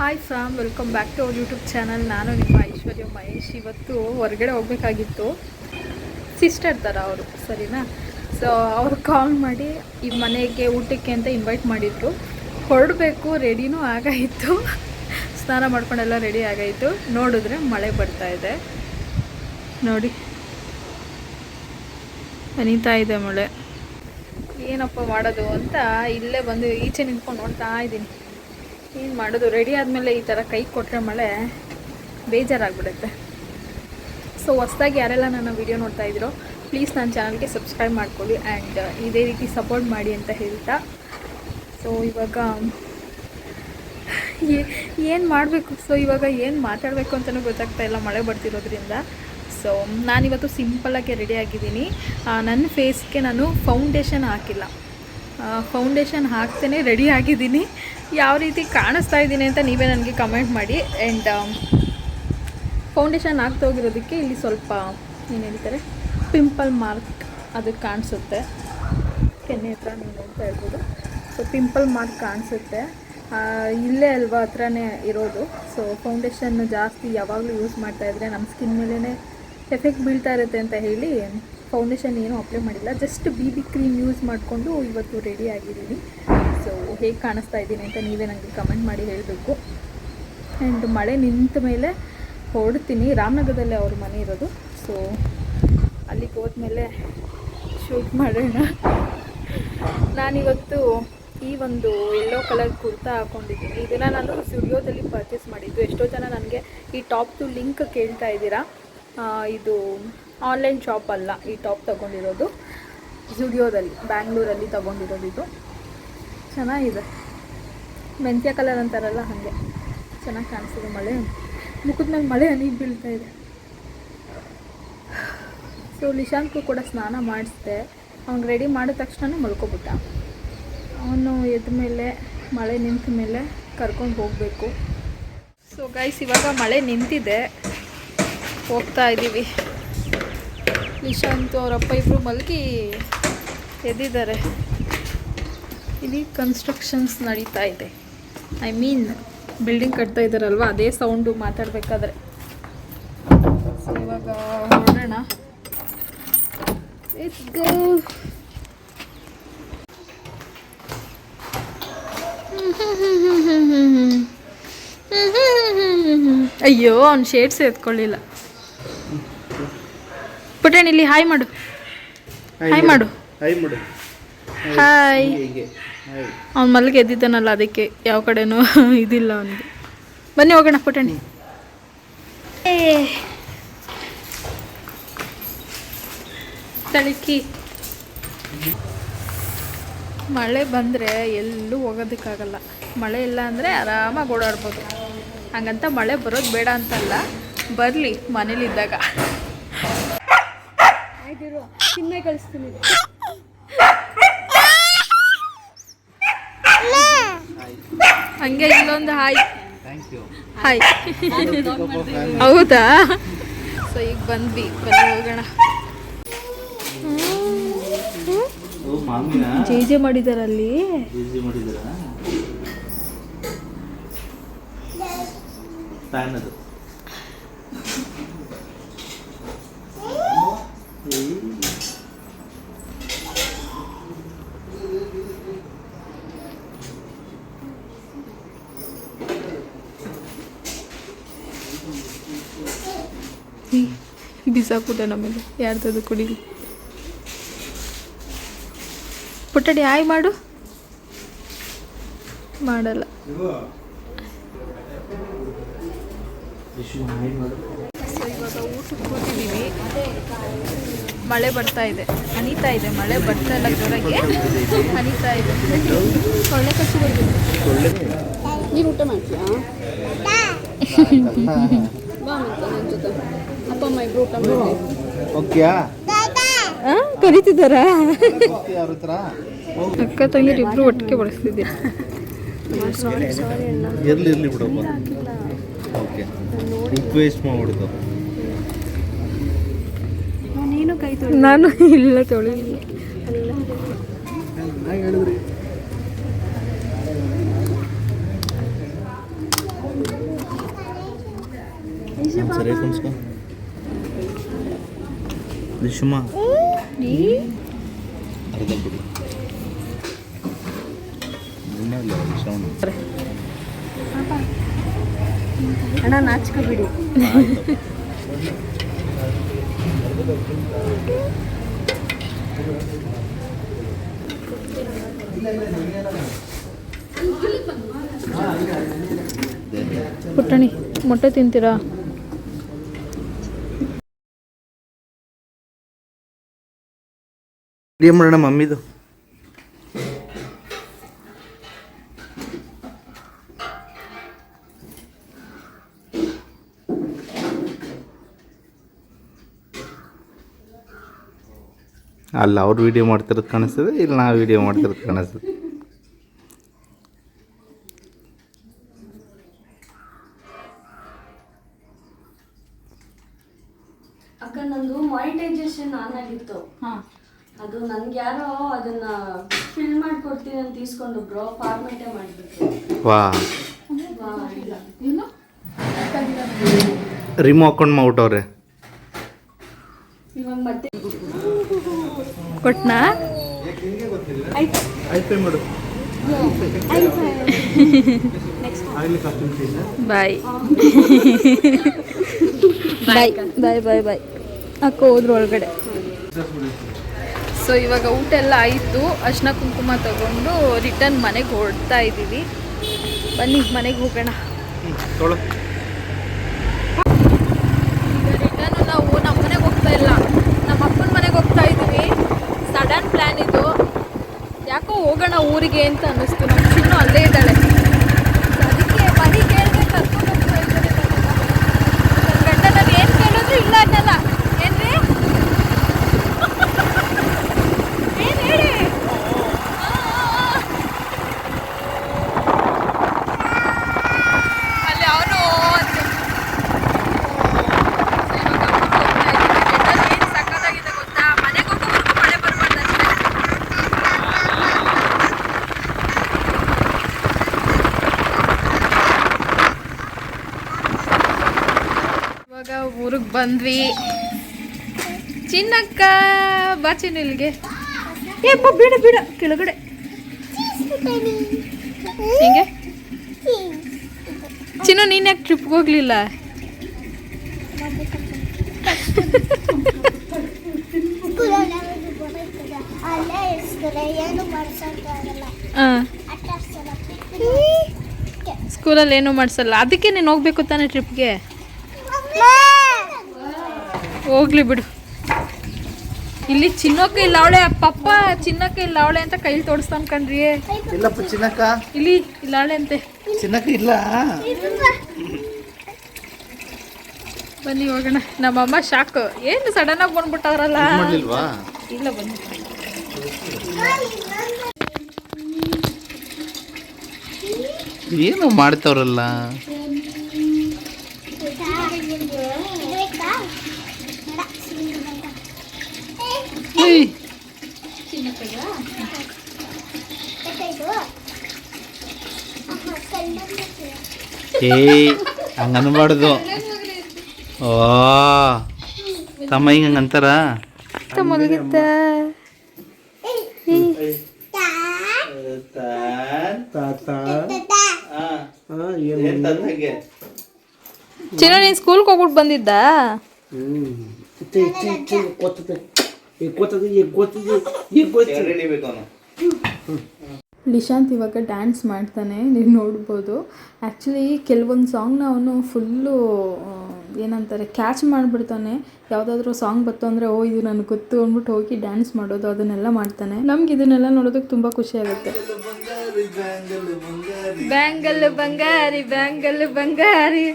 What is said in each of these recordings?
Hi ಸಾಮ್ welcome back to our YouTube channel ನಾನು ನಿಮ್ಮ ಐಶ್ವರ್ಯ ಮಹೇಶ್. ಇವತ್ತು ಹೊರಗಡೆ ಹೋಗಬೇಕಾಗಿತ್ತು ಸಿಸ್ಟರ್ ಥರ ಅವರು, ಸರಿನಾ? ಸೊ ಅವರು ಕಾಲ್ ಮಾಡಿ ಈ ಮನೆಗೆ, ಊಟಕ್ಕೆ ಅಂತ ಇನ್ವೈಟ್ ಮಾಡಿದ್ರು. ಹೊರಡಬೇಕು ರೆಡಿನೂ ಆಗಾಯಿತು. ಸ್ನಾನ ಮಾಡ್ಕೊಂಡೆಲ್ಲ ರೆಡಿ ಆಗಾಯಿತು. ನೋಡಿದ್ರೆ ಮಳೆ ಬರ್ತಾ ಇದೆ. ನೋಡಿ. ಅನಿತಾ ಇದೆ ಮಳೆ. ಏನಪ್ಪ ಮಾಡೋದು ಅಂತ ಇಲ್ಲೇ ಬಂದು ಈಚೆ ನಿಂತ್ಕೊಂಡು ನೋಡ್ತಾ ಇದ್ದೀನಿ. ಏನು ಮಾಡೋದು? ರೆಡಿ ಆದಮೇಲೆ ಈ ಥರ ಕೈ ಕೊಟ್ಟರೆ ಮಳೆ ಬೇಜಾರಾಗ್ಬಿಡುತ್ತೆ. ಸೊ ಹೊಸ್ದಾಗಿ ಯಾರೆಲ್ಲ ನನ್ನ ವಿಡಿಯೋ ನೋಡ್ತಾ ಇದ್ದೀರೋ ಪ್ಲೀಸ್ ನನ್ನ ಚಾನಲ್ಗೆ ಸಬ್ಸ್ಕ್ರೈಬ್ ಮಾಡ್ಕೊಳ್ಳಿ ಆ್ಯಂಡ್ ಇದೇ ರೀತಿ ಸಪೋರ್ಟ್ ಮಾಡಿ ಅಂತ ಹೇಳ್ತಾ. ಸೊ ಇವಾಗ ಏನು ಮಾಡಬೇಕು? ಸೊ ಇವಾಗ ಏನು ಮಾತಾಡಬೇಕು ಅಂತಲೂ ಗೊತ್ತಾಗ್ತಾ ಇಲ್ಲ, ಮಳೆ ಬರ್ತಿರೋದ್ರಿಂದ. ಸೊ ನಾನಿವತ್ತು ಸಿಂಪಲಾಗಿ ರೆಡಿ ಆಗಿದ್ದೀನಿ. ನನ್ನ ಫೇಸ್ಗೆ ನಾನು ಫೌಂಡೇಶನ್ ಹಾಕಿಲ್ಲ. ಫೌಂಡೇಶನ್ ಹಾಕ್ತೇನೆ ರೆಡಿ ಆಗಿದ್ದೀನಿ. ಯಾವ ರೀತಿ ಕಾಣಿಸ್ತಾ ಇದ್ದೀನಿ ಅಂತ ನೀವೇ ನನಗೆ ಕಮೆಂಟ್ ಮಾಡಿ. ಆ್ಯಂಡ್ ಫೌಂಡೇಶನ್ ಆಗ್ತೋಗಿರೋದಕ್ಕೆ ಹೋಗಿರೋದಕ್ಕೆ ಇಲ್ಲಿ ಸ್ವಲ್ಪ, ಏನು ಹೇಳ್ತಾರೆ ಪಿಂಪಲ್ ಮಾರ್ಕ್ ಅದಕ್ಕೆ ಕಾಣಿಸುತ್ತೆ. ಕೆನ್ನೆ ಹತ್ರ ನೀವು ನೋಡ್ತಾ ಇರ್ಬೋದು ಸೊ ಪಿಂಪಲ್ ಮಾರ್ಕ್ ಕಾಣಿಸುತ್ತೆ. ಇಲ್ಲೇ ಅಲ್ವಾ ಹತ್ರನೇ ಇರೋದು. ಸೊ ಫೌಂಡೇಶನ್ ಜಾಸ್ತಿ ಯಾವಾಗಲೂ ಯೂಸ್ ಮಾಡ್ತಾ ಇದ್ದರೆ ನಮ್ಮ ಸ್ಕಿನ್ ಮೇಲೇ ಎಫೆಕ್ಟ್ ಬೀಳ್ತಾ ಇರುತ್ತೆ ಅಂತ ಹೇಳಿ ಫೌಂಡೇಶನ್ ಏನೂ ಅಪ್ಲೈ ಮಾಡಿಲ್ಲ. Just B B cream use ಮಾಡಿಕೊಂಡು ಇವತ್ತು ರೆಡಿ ಆಗಿದ್ದೀನಿ. ಹೇಗೆ ಕಾಣಿಸ್ತಾ ಇದ್ದೀನಿ ಅಂತ ನೀವೇ ನನಗೆ ಕಮೆಂಟ್ ಮಾಡಿ ಹೇಳಬೇಕು. ಆ್ಯಂಡ್ ಮಳೆ ನಿಂತ ಮೇಲೆ ಹೊರಡ್ತೀನಿ. ರಾಮನಗರದಲ್ಲೇ ಅವ್ರ ಮನೆ ಇರೋದು. ಸೊ ಅಲ್ಲಿಗೆ ಹೋದ್ಮೇಲೆ ಶೂಟ್ ಮಾಡೋಣ. ನಾನಿವತ್ತು ಈ ಒಂದು ಯೆಲ್ಲೋ ಕಲರ್ ಕುರ್ತಾ ಹಾಕೊಂಡಿದ್ದೀನಿ. ಇದನ್ನು ನಾನು ಸ್ಟುಡಿಯೋದಲ್ಲಿ ಪರ್ಚೇಸ್ ಮಾಡಿದ್ದು. ಎಷ್ಟೋ ಜನ ನನಗೆ ಈ ಟಾಪ್ದು ಲಿಂಕ್ ಕೇಳ್ತಾ ಇದ್ದೀರಾ. ಇದು ಆನ್ಲೈನ್ ಶಾಪ್ ಅಲ್ಲ, ಈ ಟಾಪ್ ತೊಗೊಂಡಿರೋದು. ಸ್ಟುಡಿಯೋದಲ್ಲಿ ಬ್ಯಾಂಗ್ಳೂರಲ್ಲಿ ತೊಗೊಂಡಿರೋದು ಇದು. ಚೆನ್ನಾಗಿದೆ. ಮೆಂತ್ಯ ಕಲರ್ ಅಂತಾರಲ್ಲ ಹಾಗೆ. ಚೆನ್ನಾಗಿ ಕಾಣಿಸ್ತಿದೆ ಮಳೆ. ಮುಖದ ಮೇಲೆ ಮಳೆ ಹನಿ ಬೀಳ್ತಾ ಇದೆ. ಸೊ ನಿಶಾಂತ್ಗೂ ಕೂಡ ಸ್ನಾನ ಮಾಡಿಸಿದೆ. ಅವ್ನು ರೆಡಿ ಮಾಡಿದ ತಕ್ಷಣ ಮಲ್ಕೊಬಿಟ್ಟ. ಅವನು ಎದ್ದ ಮೇಲೆ, ಮಳೆ ನಿಂತ ಮೇಲೆ ಕರ್ಕೊಂಡು ಹೋಗಬೇಕು. ಸೊ ಗೈಸ್ ಇವಾಗ ಮಳೆ ನಿಂತಿದೆ. ಹೋಗ್ತಾ ಇದ್ದೀವಿ ನಿಶಾಂತ್ ಅವರಪ್ಪ ಇಬ್ಬರು ಮಲಗಿ ಎದ್ದಿದ್ದಾರೆ. ಇಲ್ಲಿ ಕನ್ಸ್ಟ್ರಕ್ಷನ್ಸ್ ನಡೀತಾ ಇದೆ. ಐ ಮೀನ್ ಬಿಲ್ಡಿಂಗ್ ಕಟ್ತಾ ಇದ್ದಾರಲ್ವ? ಅದೇ ಸೌಂಡು ಮಾತಾಡಬೇಕಾದ್ರೆ. ಸೊ ಇವಾಗ ನೋಡೋಣ. ಅಯ್ಯೋ ಅವ್ನು ಶೇಡ್ಸ್ ಎತ್ಕೊಳ್ಳಿಲ್ಲ. ಪುಟೇನ್ ಇಲ್ಲಿ ಹಾಯ್ ಮಾಡು. ಹಾಯ್ ಮಾಡು. ಹಾಯ್ ಮಾಡು. ಹಾಯ್ ಅವ್ನು ಮಲ್ಲಿಗೆ ಎದ್ದಿದ್ದಾನಲ್ಲ, ಅದಕ್ಕೆ ಯಾವ ಕಡೆನೂ ಇದಿಲ್ಲ ಅವನಿಗೆ. ಬನ್ನಿ ಹೋಗೋಣ ಪುಟಣಿ ತಳಿಕಿ ಮಳೆ ಬಂದರೆ ಎಲ್ಲೂ ಹೋಗೋದಕ್ಕಾಗಲ್ಲ. ಮಳೆ ಇಲ್ಲ ಅಂದರೆ ಆರಾಮಾಗಿ ಓಡಾಡ್ಬೋದು. ಹಂಗಂತ ಮಳೆ ಬರೋದು ಬೇಡ ಅಂತಲ್ಲ, ಬರಲಿ ಮನೇಲಿದ್ದಾಗ. ಕಳಿಸ್ತೀನಿ. ಹಂಗೆ ಇಲ್ಲೊಂದು ಹಾಯ್. ಹಾಯ್. ಹೌದಾ? ಸೊ ಈಗ ಬಂದ್ವಿ. ಬನ್ನಿ ಹೋಗೋಣ. ಮಾಮಿನ? ಜೆ ಜೆ ಮಾಡಿದಾರಲ್ಲಿ ಬಿಸಿ ಬಿಸಾಕುದ ನಮಗೆ ಯಾರ್ದದು ಕುಡಿಲಿ. ಪುಟ್ಟಡಿ ಹಾಯ್ ಮಾಡು. ಮಾಡಲ್ಲ. ಇವಾಗ ಊಟಕ್ಕೆ ಕೂತಿದ್ದೀವಿ ಮಳೆ ಬರ್ತಾ ಇದೆ. ಹನಿತಾ ಇದೆ. ಮಳೆ ಬರ್ತಾ ಇಲ್ಲ ಜೋರಾಗಿ. ಹನಿತಾ ಇದೆ. ಸೊಳ್ಳೆ ಕಚ್ಚಿ ನೀವು ನೀನು ಊಟ ಮಾಡ್ತೀಯಾ? ಬಾ ಮತ್ತೆ ನನ್ನ ಜೊತೆ ಅಪ್ಪ ಅಮ್ಮ ಇಬ್ರು ಊಟ ಮಾಡ್ತೀವಿ ಓಕೆಯಾ ಕರಿತಿದ್ದಾರಾ ಅಕ್ಕ ತಂಗಿರು ಇಬ್ರು ಒಟ್ಟಿಗೆ ಬಳಸ್ತಿದ್ದೀರಿ ಸಾರಿ ಸಾರಿ ಇರ್ಲಿ ಇರ್ಲಿ ಬಿಡಪ್ಪ ಓಕೆ ಉಪ್ಪು ವೇಸ್ಟ್ ಮಾಡ್ಬಿಡ್ತು ನೀನು ಕೈ ತೊಳಿ ನಾನು ಇಲ್ಲ ತೊಳಿ ಅರ್ಧ ಬಿಡು ಇನ್ನಲ್ಲ ವಿಷಮ ಅಣ್ಣ ನಾಚ್ಕೋಬಿಡಿ. ಪುಟ್ಟಣಿ ಮೊಟ್ಟೆ ತಿಂತೀರಾ? ವಿಡಿಯೋ ಮಾಡೋಣ ಮಮ್ಮಿದು ಅಲ್ಲ ಅವ್ರು ವಿಡಿಯೋ ಮಾಡ್ತಿರೋದು ಕಾಣಿಸ್ತದೆ ಇಲ್ಲಿ ನಾವು ವಿಡಿಯೋ ಮಾಡ್ತಿರೋದು ಕಾಣಿಸ್ತದೆ. ಅಕ್ಕ ನಂದು ಮಾನಿಟೈಸೇಷನ್ ಆನ್ ಆಗಿತ್ತು. ಅದು ನನ್ಗೆ ಯಾರೋ ಅದನ್ನ ಫಿಲ್ ಮಾಡ್ಕೊಡ್ತೀನಿ ಅಂತ ಇಸ್ಕೊಂಡು ಬ್ರೋ ಫಾರ್ಮೇಟೇ ಮಾಡಿಬಿಟ್ಟು ವಾ. ಇಲ್ಲ. ರಿಮೋ ಹಾಕೊಂಡು ಮಾಡ್ಬಿಟ್ಟವ್ರೆ ಇವಾಗ ಮತ್ತೆ ಕೊಟ್ನಾ? ಆಯ್ತು. ಮಾಡು ಬಾಯ್. ಬಾಯ್ ಬಾಯ್ ಬಾಯ್ ಬಾಯ್. ಅಕ್ಕ ಹೋದ್ರು ಒಳಗಡೆ. ಸೊ ಇವಾಗ ಊಟ ಎಲ್ಲ ಆಯಿತು. ಅರ್ಶಿನ ಕುಂಕುಮ ತಗೊಂಡು ರಿಟರ್ನ್ ಮನೆಗೆ ಹೊರಡ್ತಾ ಇದ್ದೀವಿ. ಬನ್ನಿ ಮನೆಗೆ ಹೋಗೋಣ. ರಿಟರ್ನ್ ನಾವು ನಮ್ಮ ಮನೆಗೆ ಹೋಗ್ತಾ ಇಲ್ಲ. ನಮ್ಮ ಅಪ್ಪನ ಮನೆಗೆ ಹೋಗ್ತಾ ಇದ್ದೀವಿ. ಸಡನ್ ಪ್ಲ್ಯಾನ್ ಇದು. ಯಾಕೋ ಹೋಗೋಣ ಊರಿಗೆ ಅಂತ ಅನ್ನಿಸ್ತು. ನಮ್ಮ ಚಿನ್ನು ಅಲ್ಲೇ ಇದ್ದಾಳೆ So ಅದಕ್ಕೆ ಮನೆ ಕೇಳಿದ್ರೆ ಕರ್ಕೊಂಡು ಹೋಗ್ತಾ ಇದ್ದಾರೆ ನನ್ನ ಗಂಡ ನಾನು ಏನು ಕೇಳಿದ್ರು ಇಲ್ಲ ಅನ್ನಲ್ಲ ಏನ್ರಿ ಏನು ಹೇಳಿ ಆ, ಆ, ಆ. ಅಲ್ಲಿ ಅವನು ಸಕ್ಕತ್ತಾಗಿದೆ ಗೊತ್ತಾ ಮನೆಗೆ ಹೋಗೋವರೆಗೂ ಮಳೆ ಬರಬಾರ್ದು ಅಷ್ಟೇ ಇವಾಗ ಊರಿಗೆ ಬಂದ್ವಿ. ಚಿನ್ನಕ್ಕ ಬಾ ಚಿನ್ನು ಇಲ್ಲಿಗೆ ಏಪ್ಪ ಬಿಡ ಬಿಡ ಕೆಳಗಡೆ. ಹಿಂಗೆ? ಚಿನ್ನು ನೀನು ಯಾಕೆ ಟ್ರಿಪ್ಗೆ ಹೋಗ್ಲಿಲ್ಲ? ಸ್ಕೂಲಲ್ಲಿ ಏನೂ ಮಾಡಿಸಲ್ಲ? ಅದಕ್ಕೆ ನೀನು ಹೋಗ್ಬೇಕು ತಾನೆ ಟ್ರಿಪ್ಗೆ ಹೋಗ್ಲಿ ಬಿಡು. ಇಲ್ಲಿ ಚಿನ್ನಕ್ಕೆ ಇಲ್ಲ ಅವಳೆ ಪಪ್ಪ ಚಿನ್ನಕ್ಕೆ ಇಲ್ಲ ಅವಳೆ ಅಂತ ಕೈಲಿ ತೋಡಿಸ್ತಾನೆ ಕಣ್ರಿ. ಇಲ್ಲಪ್ಪ ಚಿನ್ನಕ್ಕ. ಇಲ್ಲಿ ಇಲ್ಲ ಅವಳೆ ಅಂತೆ. ಚಿನ್ನಕ್ಕ ಇಲ್ಲ. ಬನ್ನಿ ಹೋಗೋಣ. ನಮ್ಮಮ್ಮ ಶಾಕ್ ಏನು ಸಡನ್ ಆಗಿ ಬಂದ್ಬಿಟ್ಟವ್ರಲ್ಲ. ಇಲ್ಲ ಬನ್ನಿ. ಏನು ಮಾಡ್ತಾವ್ರಲ್ಲ? ಏಯ್, ಏಯ್ ಹಂಗ ಅನ್ಬಾರ್ದು. ಓ ತಮ್ಮ ಹಿಂಗ ಹಂಗಂತಾರ ಮಲಗಿದ್ದ ಚಿನ್ನ ನೀನ್ ಸ್ಕೂಲ್ಗೆ ಹೋಗ್ಬಿಟ್ಟು ಬಂದಿದ್ದ? ಲಿಶಾಂತ್ ಇವಾಗ ಡ್ಯಾನ್ಸ್ ಮಾಡ್ತಾನೆ ನೀವು ನೋಡ್ಬೋದು. ಆ್ಯಕ್ಚುಲಿ ಕೆಲವೊಂದು ಸಾಂಗ್ನ ಅವನು ಫುಲ್ಲು ಏನಂತಾರೆ ಕ್ಯಾಚ್ ಮಾಡಿಬಿಡ್ತಾನೆ. ಯಾವುದಾದ್ರೂ ಸಾಂಗ್ ಬತ್ತು ಅಂದರೆ ಓ ಇದು ನನಗೆ ಗೊತ್ತು ಅಂದ್ಬಿಟ್ಟು ಹೋಗಿ ಡ್ಯಾನ್ಸ್ ಮಾಡೋದು ಅದನ್ನೆಲ್ಲ ಮಾಡ್ತಾನೆ. ನಮ್ಗೆ ಇದನ್ನೆಲ್ಲ ನೋಡೋದಕ್ಕೆ ತುಂಬ ಖುಷಿ ಆಗುತ್ತೆ. ಬ್ಯಾಂಗಲ್ ಬಂಗಾರಿ ಬ್ಯಾಂಗಲ್ ಬಂಗಾರಿ.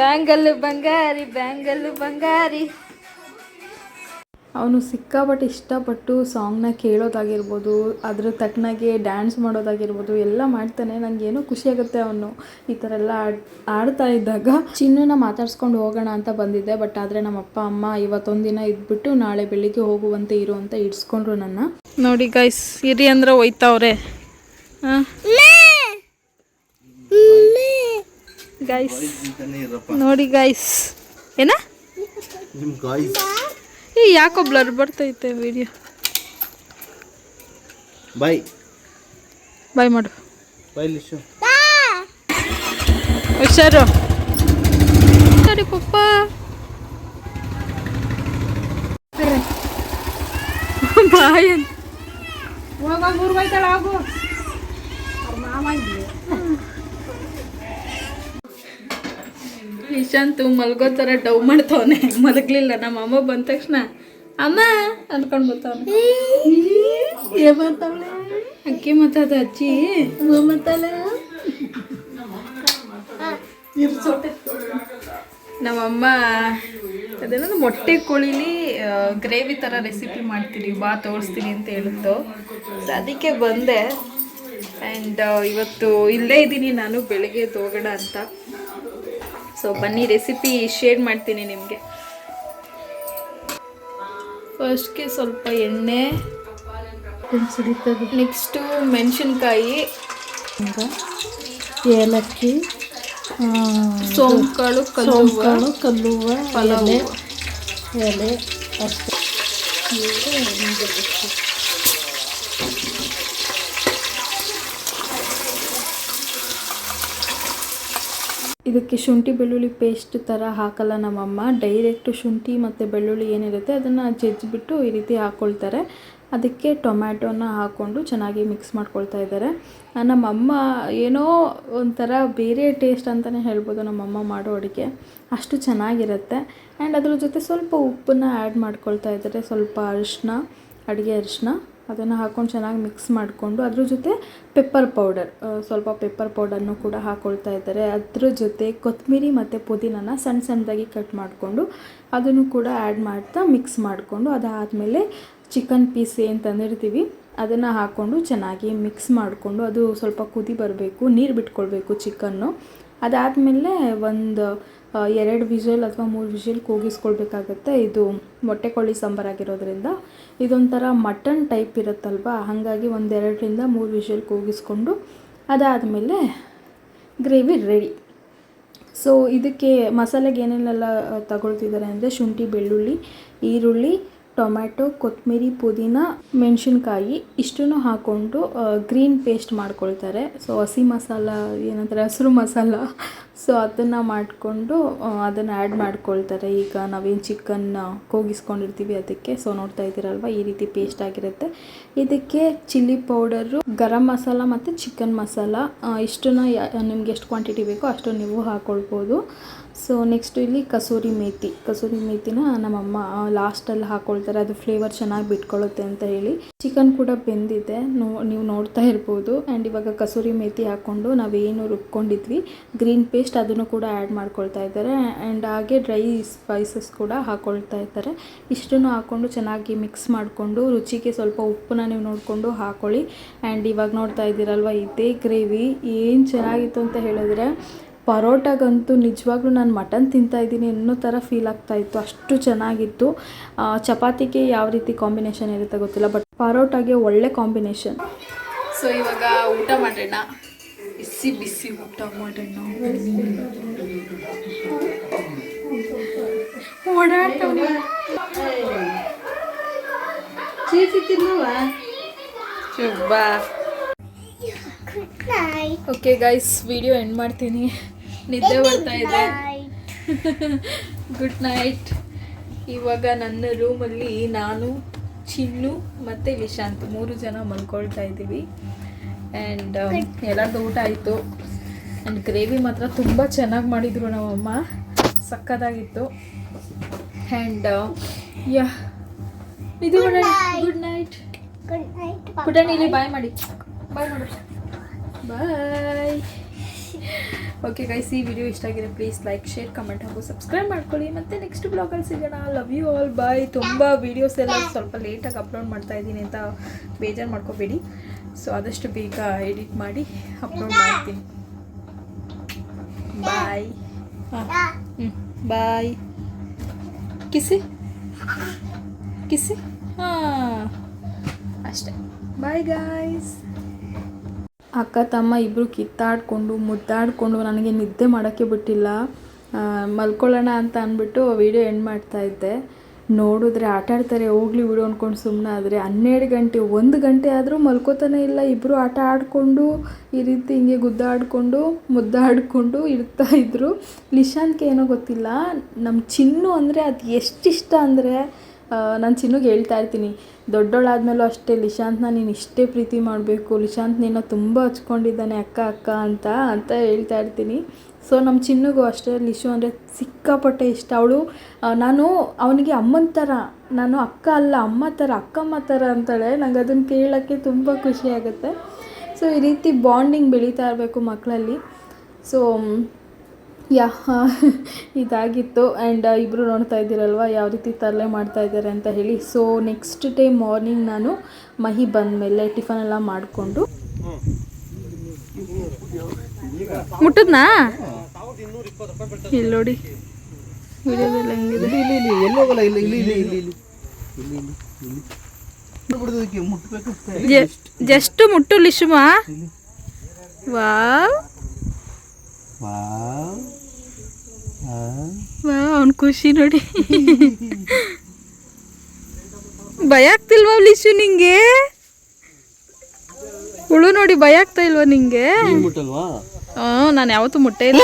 ಬ್ಯಾಂಗಲ್ ಬಂಗಾರಿ ಬ್ಯಾಂಗಲ್ ಬಂಗಾರಿ. ಅವನು ಸಿಕ್ಕಾಪಟ್ಟೆ ಇಷ್ಟಪಟ್ಟು ಸಾಂಗ್ನ ಕೇಳೋದಾಗಿರ್ಬೋದು ಅದ್ರ ತಕ್ಕನಾಗೆ ಡ್ಯಾನ್ಸ್ ಮಾಡೋದಾಗಿರ್ಬೋದು ಎಲ್ಲ ಮಾಡ್ತಾನೆ. ನನಗೇನೋ ಖುಷಿ ಆಗುತ್ತೆ ಅವನು ಈ ಥರ ಎಲ್ಲ ಆಡ್ ಆಡ್ತಾ ಇದ್ದಾಗ. ಚಿನ್ನನ ಮಾತಾಡ್ಸ್ಕೊಂಡು ಹೋಗೋಣ ಅಂತ ಬಂದಿದ್ದೆ ಬಟ್ ಆದರೆ ನಮ್ಮ ಅಪ್ಪ ಅಮ್ಮ ಇವತ್ತೊಂದು ದಿನ ಇದ್ಬಿಟ್ಟು ನಾಳೆ ಬೆಳಿಗ್ಗೆ ಹೋಗುವಂತೆ ಇರು ಅಂತ ಇಡ್ಸ್ಕೊಂಡ್ರು ನನ್ನ. ನೋಡಿ ಗೈಸ್ ಇರಿ ಅಂದ್ರೆ ಹೋಯ್ತಾವ್ರೆ ಗೈಸ್ ನೋಡಿ ಗೈಸ್ ಏನ? ನಿಮ್ ಗಾಯ್ಸ್ ಏ ಯಾಕೋ ಬ್ಲರ್ ಬರ್ತೈತೆ ವಿಡಿಯೋ ಬಾಯ್ ಬಾಯ್ ಮಾಡು. ಬಾಯ್ ಲಿಶು ಹುಷಾರು. ಸರಿ ಪಪ್ಪ. ಬಾಯ್ ಅಂತ ಇಶಾಂತು ಮಲ್ಗೋ ಥರ ಡವ್ ಮಾಡ್ತಾವನೆ. ಮಲಗಲಿಲ್ಲ ನಮ್ಮ ಅಮ್ಮ ಬಂದ ತಕ್ಷಣ ಅಮ್ಮ! ಅಂದ್ಕೊಂಡು ಬರ್ತಾವನೆ ಏ ಬರ್ತಾವಳೆ ಅಕ್ಕಿ ಮತ್ತದ ಅಜ್ಜಿ. ಮತ್ತಲ್ಲ ನಮ್ಮಮ್ಮ ಅದೇನಂದ್ರೆ ಮೊಟ್ಟೆ ಕೋಳಿಲಿ ಗ್ರೇವಿ ಥರ ರೆಸಿಪಿ ಮಾಡ್ತೀನಿ ಬಾ ತೋರಿಸ್ತೀನಿ ಅಂತ ಹೇಳುತ್ತೋ ಸೊ ಅದಕ್ಕೆ ಬಂದೆ. ಆ್ಯಂಡ್ ಇವತ್ತು ಇಲ್ಲೇ ಇದ್ದೀನಿ ನಾನು ಬೆಳಿಗ್ಗೆ ಹೋಗೋಣ ಅಂತ. ಸೊ ಬನ್ನಿ ರೆಸಿಪಿ ಶೇರ್ ಮಾಡ್ತೀನಿ ನಿಮಗೆ. ಫಸ್ಟ್ಗೆ ಸ್ವಲ್ಪ ಎಣ್ಣೆ ನೆಕ್ಸ್ಟು ಮೆಣಸಿನ್ಕಾಯಿ ಏಲಕ್ಕಿ ಸೋಂಕಾಳು ಕಲ್ಲು ಸೋಂಕಾಳು ಕಲ್ಲುವ ಪಲಾವು. ಎಲೆ ಅಷ್ಟೇ. ಇದಕ್ಕೆ ಶುಂಠಿ, ಬೆಳ್ಳುಳ್ಳಿ ಪೇಸ್ಟ್ ಥರ ಹಾಕಲ್ಲ ನಮ್ಮಮ್ಮ. ಡೈರೆಕ್ಟು ಶುಂಠಿ ಮತ್ತು ಬೆಳ್ಳುಳ್ಳಿ ಏನಿರುತ್ತೆ ಅದನ್ನು ಜಜ್ಜಿಬಿಟ್ಟು ಈ ರೀತಿ ಹಾಕ್ಕೊಳ್ತಾರೆ ಅದಕ್ಕೆ ಟೊಮ್ಯಾಟೋನ ಹಾಕ್ಕೊಂಡು ಚೆನ್ನಾಗಿ ಮಿಕ್ಸ್ ಮಾಡ್ಕೊಳ್ತಾ ಇದ್ದಾರೆ. ನಮ್ಮಮ್ಮ ಏನೋ ಒಂಥರ ಬೇರೆ ಟೇಸ್ಟ್ ಅಂತಲೇ ಹೇಳ್ಬೋದು ನಮ್ಮಮ್ಮ ಮಾಡೋ ಅಡುಗೆ. ಅಷ್ಟು ಚೆನ್ನಾಗಿರುತ್ತೆ. ಆ್ಯಂಡ್ ಅದ್ರ ಜೊತೆ ಸ್ವಲ್ಪ ಉಪ್ಪನ್ನ ಆ್ಯಡ್ ಮಾಡ್ಕೊಳ್ತಾ ಇದ್ದಾರೆ. ಸ್ವಲ್ಪ ಅರಿಶಿನ ಅಡುಗೆ ಅರಿಶಿನ ಅದನ್ನು ಹಾಕ್ಕೊಂಡು ಚೆನ್ನಾಗಿ ಮಿಕ್ಸ್ ಮಾಡಿಕೊಂಡು ಅದ್ರ ಜೊತೆ ಪೆಪ್ಪರ್ ಪೌಡರ್ ಸ್ವಲ್ಪ ಪೆಪ್ಪರ್ ಪೌಡರ್ನು ಕೂಡ ಹಾಕ್ಕೊಳ್ತಾ ಇದ್ದಾರೆ. ಅದ್ರ ಜೊತೆ ಕೊತ್ತಂಬರಿ ಮತ್ತು ಪುದೀನನ ಸಣ್ಣ ಸಣ್ಣದಾಗಿ ಕಟ್ ಮಾಡಿಕೊಂಡು ಅದನ್ನು ಕೂಡ ಆ್ಯಡ್ ಮಾಡ್ತಾ ಮಿಕ್ಸ್ ಮಾಡಿಕೊಂಡು ಅದಾದಮೇಲೆ ಚಿಕನ್ ಪೀಸ್ ಏನು ತಂದಿರ್ತೀವಿ, ಅದನ್ನು ಹಾಕ್ಕೊಂಡು ಚೆನ್ನಾಗಿ ಮಿಕ್ಸ್ ಮಾಡಿಕೊಂಡು ಅದು ಸ್ವಲ್ಪ ಕುದಿ ಬರಬೇಕು, ನೀರು ಬಿಟ್ಕೊಳ್ಬೇಕು ಚಿಕನ್ನು ಅದಾದಮೇಲೆ ಒಂದು ಎರಡು ವಿಷಲ್ ಅಥವಾ ಮೂರು ವಿಷಲ್ ಕೂಗಿಸ್ಕೊಳ್ಬೇಕಾಗತ್ತೆ. ಇದು ಮೊಟ್ಟೆ ಕೋಳಿ ಸಾಂಬಾರಾಗಿರೋದ್ರಿಂದ ಇದೊಂಥರ ಮಟನ್ ಟೈಪ್ ಇರುತ್ತಲ್ವ? ಹಾಗಾಗಿ ಒಂದೆರಡರಿಂದ ಮೂರು ವಿಷಲ್ ಕೂಗಿಸ್ಕೊಂಡು ಅದಾದಮೇಲೆ ಗ್ರೇವಿ ರೆಡಿ ಸೊ ಇದಕ್ಕೆ ಮಸಾಲೆಗೆ ಏನೇನೆಲ್ಲ ತಗೊಳ್ತಿದ್ದಾರೆ ಅಂದರೆ ಶುಂಠಿ, ಬೆಳ್ಳುಳ್ಳಿ, ಈರುಳ್ಳಿ ಟೊಮ್ಯಾಟೊ, ಕೊತ್ತಂಬರಿ, ಪುದೀನ, ಮೆಣಸಿನ್ಕಾಯಿ ಇಷ್ಟನ್ನು ಹಾಕ್ಕೊಂಡು ಗ್ರೀನ್ ಪೇಸ್ಟ್ ಮಾಡ್ಕೊಳ್ತಾರೆ. ಸೊ ಹಸಿ ಮಸಾಲ, ಏನಂತಾರೆ, ಹಸಿರು ಮಸಾಲ. ಸೊ ಅದನ್ನು ಮಾಡಿಕೊಂಡು ಅದನ್ನು ಆ್ಯಡ್ ಮಾಡ್ಕೊಳ್ತಾರೆ. ಈಗ ನಾವೇನು ಚಿಕನ್ ಕೂಗಿಸ್ಕೊಂಡಿರ್ತೀವಿ ಅದಕ್ಕೆ. ಸೊ ನೋಡ್ತಾ ಇದ್ದೀರಲ್ವ, ಈ ರೀತಿ ಪೇಸ್ಟ್ ಆಗಿರುತ್ತೆ. ಇದಕ್ಕೆ ಚಿಲ್ಲಿ ಪೌಡರು ಗರಂ ಮಸಾಲ ಮತ್ತು ಚಿಕನ್ ಮಸಾಲ. ಇಷ್ಟನ್ನ ನಿಮ್ಗೆ ಎಷ್ಟು ಕ್ವಾಂಟಿಟಿ ಬೇಕೋ ಅಷ್ಟು ನೀವು ಹಾಕ್ಕೊಳ್ಬೋದು ಸೊ ನೆಕ್ಸ್ಟ್ ಇಲ್ಲಿ ಕಸೂರಿ ಮೇಥಿ ಕಸೂರಿ ಮೇಥಿನ ನಮ್ಮಮ್ಮ ಲಾಸ್ಟಲ್ಲಿ ಹಾಕ್ಕೊಳ್ತಾರೆ ಅದು ಫ್ಲೇವರ್ ಚೆನ್ನಾಗಿ ಬಿಟ್ಕೊಳ್ಳುತ್ತೆ ಅಂತ ಹೇಳಿ. ಚಿಕನ್ ಕೂಡ ಬೆಂದಿದೆ. ನೋ, ನೀವು ನೋಡ್ತಾ ಇರ್ಬೋದು. ಆ್ಯಂಡ್ ಇವಾಗ ಕಸೂರಿ ಮೇತಿ ಹಾಕ್ಕೊಂಡು ನಾವೇನು ರುಬ್ಕೊಂಡಿದ್ವಿ. ಗ್ರೀನ್ ಪೇಸ್ಟ್ ಅದನ್ನು ಕೂಡ ಆ್ಯಡ್ ಮಾಡ್ಕೊಳ್ತಾ ಇದ್ದಾರೆ. ಆ್ಯಂಡ್ ಹಾಗೆ ಡ್ರೈ ಸ್ಪೈಸಸ್ ಕೂಡ ಹಾಕ್ಕೊಳ್ತಾ ಇದ್ದಾರೆ. ಇಷ್ಟನ್ನು ಹಾಕ್ಕೊಂಡು ಚೆನ್ನಾಗಿ ಮಿಕ್ಸ್ ಮಾಡಿಕೊಂಡು ರುಚಿಗೆ ಸ್ವಲ್ಪ ಉಪ್ಪನ್ನ ನೀವು ನೋಡಿಕೊಂಡು ಹಾಕ್ಕೊಳ್ಳಿ ಆ್ಯಂಡ್ ಇವಾಗ ನೋಡ್ತಾ ಇದ್ದೀರಲ್ವ, ಇದೇ ಗ್ರೇವಿ ಏನು ಚೆನ್ನಾಗಿತ್ತು ಅಂತ ಹೇಳಿದ್ರೆ ಪರೋಟಾಗಂತೂ ನಿಜವಾಗ್ಲೂ ನಾನು ಮಟನ್ ತಿಂತಾ ಇದ್ದೀನಿ ಅನ್ನೋ ಥರ ಫೀಲ್ ಆಗ್ತಾ ಇತ್ತು. ಅಷ್ಟು ಚೆನ್ನಾಗಿತ್ತು. ಚಪಾತಿಗೆ ಯಾವ ರೀತಿ ಕಾಂಬಿನೇಷನ್ ಇರುತ್ತೆ ಗೊತ್ತಿಲ್ಲ ಬಟ್ ಪರೋಟಾಗೆ ಒಳ್ಳೆ ಕಾಂಬಿನೇಷನ್ ಸೊ ಇವಾಗ ಊಟ ಮಾಡೋಣ. ಬಿಸಿ ಬಿಸಿ ಊಟ ಮಾಡೋಣ. ಓಡಾಡ್ತಾವ್ನೆ. Good night okay guys video end ಮಾಡ್ತೀನಿ. ನಿದ್ದೆ ಬರ್ತಾ ಇದೆ. ಗುಡ್ ನೈಟ್ ಇವಾಗ ನನ್ನ ರೂಮಲ್ಲಿ ನಾನು ಚಿನ್ನು ಮತ್ತು ವಿಶಾಂತ್ ಮೂರು ಜನ ಮಲ್ಕೊಳ್ತಾ ಇದ್ದೀವಿ. ಆ್ಯಂಡ್ ಎಲ್ಲರದ್ದು ಊಟ ಆಯಿತು. ಆ್ಯಂಡ್ ಗ್ರೇವಿ ಮಾತ್ರ ತುಂಬ ಚೆನ್ನಾಗಿ ಮಾಡಿದರು ನಮ್ಮಮ್ಮ. ಸಕ್ಕತ್ತಾಗಿತ್ತು. ಆ್ಯಂಡ್ ಯಾ ಇದು ಗುಡ್ ನೈಟ್ ಗುಡ್ ನೈಟ್ ಪುಟಣಿ ಇಲ್ಲಿ ಬಾಯ್ ಮಾಡಿ. ಬಾಯ್ ಮಾಡು. ಬಾಯ್ ಓಕೆ ಗೈಸ್ ಈ ವಿಡಿಯೋ ಇಷ್ಟ ಆಗಿದೆ ಪ್ಲೀಸ್ ಲೈಕ್ ಶೇರ್ ಕಮೆಂಟ್ ಹಾಗೂ ಸಬ್ಸ್ಕ್ರೈಬ್ ಮಾಡ್ಕೊಳ್ಳಿ. ಮತ್ತೆ ನೆಕ್ಸ್ಟ್ ಬ್ಲಾಗಲ್ಲಿ ಸಿಗೋಣ. ಲವ್ ಯು ಆಲ್ ಬಾಯ್ ತುಂಬ ವೀಡಿಯೋಸ್ ಎಲ್ಲ ಸ್ವಲ್ಪ ಲೇಟಾಗಿ ಅಪ್ಲೋಡ್ ಮಾಡ್ತಾ ಇದ್ದೀನಿ ಅಂತ ಬೇಜಾರು ಮಾಡ್ಕೋಬೇಡಿ. ಸೊ ಆದಷ್ಟು ಬೇಗ ಎಡಿಟ್ ಮಾಡಿ ಅಪ್ಲೋಡ್ ಮಾಡ್ತೀನಿ. ಬಾಯ್ ಹಾಂ. ಹ್ಞೂ ಬಾಯ್ ಕಿಸಿ ಕಿಸಿ ಹಾಂ. ಅಷ್ಟೇ. ಬಾಯ್ ಗಾಯ್ಸ್ ಅಕ್ಕ, ತಮ್ಮ ಇಬ್ಬರು ಕಿತ್ತಾಡಿಕೊಂಡು, ಮುದ್ದಾಡಿಕೊಂಡು ನನಗೆ ನಿದ್ದೆ ಮಾಡೋಕ್ಕೆ ಬಿಟ್ಟಿಲ್ಲ. ಮಲ್ಕೊಳ್ಳೋಣ ಅಂತ ಅಂದ್ಬಿಟ್ಟು ವೀಡಿಯೋ ಎಂಡ್ ಮಾಡ್ತಾ ಇದ್ದೆ. ನೋಡಿದ್ರೆ ಆಟ ಆಡ್ತಾರೆ, ಹೋಗ್ಲಿ ಬಿಡು ಅಂದ್ಕೊಂಡು ಸುಮ್ಮನೆ ಆದರೆ ಹನ್ನೆರಡು ಗಂಟೆ, ಒಂದು ಗಂಟೆ ಆದರೂ ಮಲ್ಕೋತಾನೆ ಇಲ್ಲ. ಇಬ್ಬರು ಆಟ ಆಡಿಕೊಂಡು, ಈ ರೀತಿ ಹಿಂಗೆ ಗುದ್ದಾಡಿಕೊಂಡು, ಮುದ್ದಾಡಿಕೊಂಡು ಇರ್ತಾ ಇದ್ರು. ಲಿಶಾನ್ಗೆ ಏನೋ ಗೊತ್ತಿಲ್ಲ. ನಮ್ಮ ಚಿನ್ನು ಅಂದರೆ ಅದು ಎಷ್ಟಿಷ್ಟ ಅಂದರೆ ನಾನು ಚಿನ್ನುಗೆ ಹೇಳ್ತಾ ಇರ್ತೀನಿ. ದೊಡ್ಡೋಳಾದ್ಮೇಲೂ ಅಷ್ಟೇ ನಿಶಾಂತ್ನ ನೀನು ಇಷ್ಟೇ ಪ್ರೀತಿ ಮಾಡಬೇಕು. ನಿಶಾಂತ್ ನಿನ್ನ ತುಂಬ ಹಚ್ಕೊಂಡಿದ್ದಾನೆ ಅಕ್ಕ ಅಕ್ಕ ಅಂತ ಅಂತ ಹೇಳ್ತಾ ಇರ್ತೀನಿ. ಸೊ ನಮ್ಮ ಚಿನ್ನುಗೂ ಅಷ್ಟೇ, ಲಿಶು ಅಂದರೆ ಸಿಕ್ಕಾಪಟ್ಟೆ ಇಷ್ಟ. ಅವಳು ನಾನು ಅವನಿಗೆ ಅಮ್ಮನ ಥರ ನಾನು ಅಕ್ಕ ಅಲ್ಲ, ಅಮ್ಮ ಥರ ಅಕ್ಕಮ್ಮ ಥರ ಅಂತಾಳೆ. ನಂಗೆ ಅದನ್ನು ಕೇಳೋಕ್ಕೆ ತುಂಬ ಖುಷಿ ಆಗುತ್ತೆ. ಸೊ ಈ ರೀತಿ ಬಾಂಡಿಂಗ್ ಬೆಳೀತಾ ಇರಬೇಕು ಮಕ್ಕಳಲ್ಲಿ ಸೊ ಯಾ ಇದಾಗಿತ್ತು. ಆ್ಯಂಡ್ ಇಬ್ಬರು ನೋಡ್ತಾ ಇದ್ದೀರಲ್ವ? ಯಾವ ರೀತಿ ತರಲೆ ಮಾಡ್ತಾ ಇದ್ದಾರೆ ಅಂತ ಹೇಳಿ. ಸೊ ನೆಕ್ಸ್ಟ್ ಡೇ ಮಾರ್ನಿಂಗ್ ನಾನು ಮಹಿ ಬಂದ ಮೇಲೆ ಟಿಫನ್ ಎಲ್ಲ ಮಾಡಿಕೊಂಡು ಮುಟ್ಟದ್ನಾ? ಇಲ್ಲಿ ನೋಡಿ. ಜಸ್ಟ್ ಮುಟ್ಟು ಲಿಶುಮಾ ವಾವ್. ವಾವ್. ವಾ ಅವ್ನ ಖುಷಿ ನೋಡಿ. ಭಯ ಆಗ್ತಿಲ್ವಾ ಲಿಶು ನಿಂಗೆ? ಹುಳು ನೋಡಿ ಭಯ ಆಗ್ತಾ ಇಲ್ವಾ ನಿಂಗೆ? ಹ್ಞೂ ನಾನು ಯಾವತ್ತು ಮುಟ್ಟೆ ಇಲ್ಲ.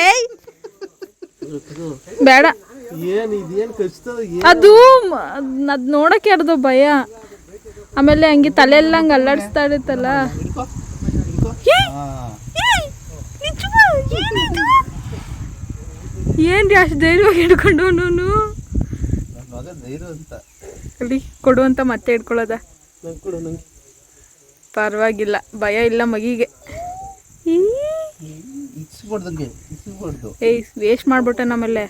ಏಯ್! ಬೇಡ. ಅದು ಅದ್ ನೋಡಕ್ಕೆ ಯಾರ್ದು ಭಯ. ಆಮೇಲೆ ಹಂಗೆ ತಲೆ ಎಲ್ಲ ಹಂಗೆ ಅಲ್ಲಾಡಿಸ್ತಾ ಇರುತ್ತಲ್ಲ. ಹಾ ಏನ್ರಿ ಅಷ್ಟು ಧೈರ್ಯವಾಗಿ ಹಿಡ್ಕೊಂಡು ಅವನು ನನ್ ಮಗ ಧೈರ್ಯ ಅಂತ. ಅಲ್ಲಿ ಕೊಡು ಅಂತ ಮತ್ತೆ ಹಿಡ್ಕೊಳ್ಳೋದ. ನಂಗೆ ಕೊಡು ನಂಗೆ. ಪರವಾಗಿಲ್ಲ ಭಯ ಇಲ್ಲ ಮಗಿಗೆ. ಏಯ್ ವೇಸ್ಟ್ ಮಾಡ್ಬಿಟ್ಟೆ ನಮ್ಮಲ್ಲೇ.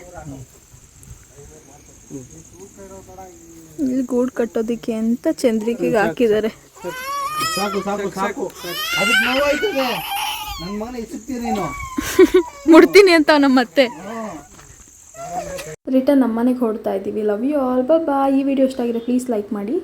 ಇಲ್ಲಿ ಗೂಡು ಕಟ್ಟೋದಕ್ಕೆ ಅಂತ ಚಂದ್ರಿಕೆಗೆ ಹಾಕಿದ್ದಾರೆ. ಸಾಕು ಸಾಕು ಸಾಕು. ಅದಕ್ಕೆ ನೋವಾಯ್ತದೆ. ನನ್ನ ಮಗನ ಇಸುತ್ತೀರಿ ನೀನು. ಮುಡ್ತೀನಿ ಅಂತ ನಮ್ಮ ಮತ್ತೆ ರಿಟರ್ನ್ ನಮ್ಮನೆಗೆ ಹೊಡ್ತಾ ಇದ್ದೀವಿ. ಲವ್ ಯು ಆಲ್ ಬಾ ಈ ವಿಡಿಯೋ ಇಷ್ಟ ಆಗಿದೆ ಪ್ಲೀಸ್ ಲೈಕ್ ಮಾಡಿ.